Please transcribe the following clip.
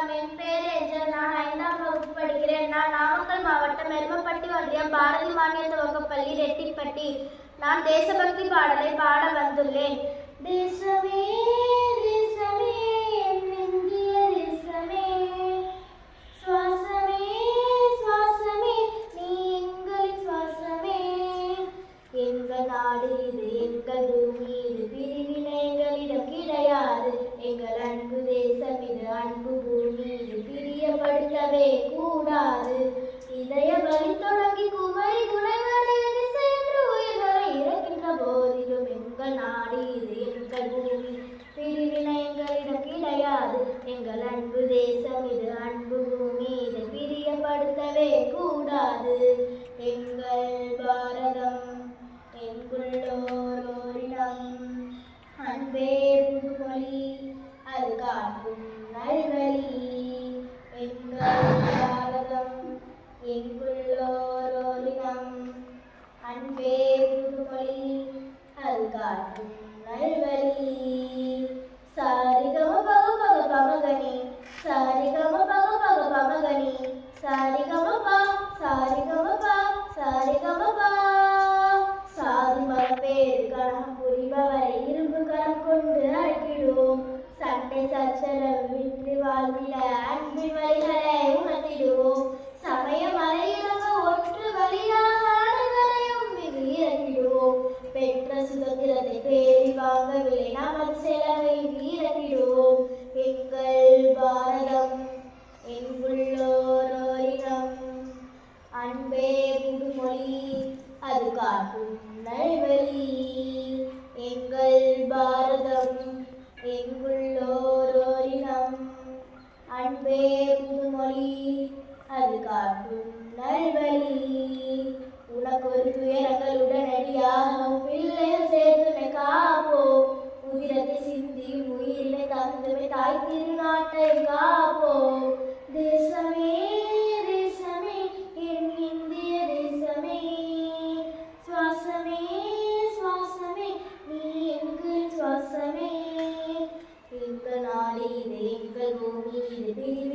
வணக்கம் என் பேர் ஏஞ்சல் நான் ஐந்தாம் வகுப்பு படிக்கிறேன். நான் நாமக்கல் மாவட்டம் எருமப்பட்டி ஒன்றியம் பாரதி மாநில துவக்கப்பள்ளி ரெட்டிப்பட்டி. நான் தேசபக்தி பாடலை பாட வந்துள்ளேன். தேசமே தேசமே என் இந்திய தேசமே. சுவாசமே சுவாசமே நீ எங்களின் சுவாசமே. எங்கள் நாடு இது எங்கள் பூமி இது. பிரிவினைகளிடம் கிடையாது. எங்கள் அன்பு தேசம் இது அன்பு பூமி இது பிரியப்படுத்தவே கூடாது இதய தொடங்கி குமரி குணங்களில் சென்று உயிர்களை இறக்கின்ற போதிலும் எங்கள் நாடு இது எங்கள் பூமி. பிரிவினை எங்களிடம் கிடையாது எங்கள் அன்பு தேசம் இது அன்பு பூமி. இதை பிரியப்படுத்தவே கூடாது. எங்கள் பாரதம் எங்குள்ளோரோரிடம் அன்பே புதுமொழி. அது காட்டும் காட்டும் நல்வழி சாரிகமபா வாங்கவில்லை. நாம் நமது செலவை வீரத்திடுவோம் எங்கள் பாரதம் எங்குள்ளோரோரிடம் அன்பே புதுமொழி அது காட்டும் நல்வழி. எங்கள் பாரதம் எங்குள்ளோரோரிடம் அன்பே புதுமொழி அது காட்டும் நல்வழி. திருநாட்டை காப்போம் தேசமே தேசமே என் இந்திய தேசமே. சுவாசமே சுவாசமே நீ எங்கள் சுவாசமே? எங்கள் நாடு இது எங்கள் பூமி இது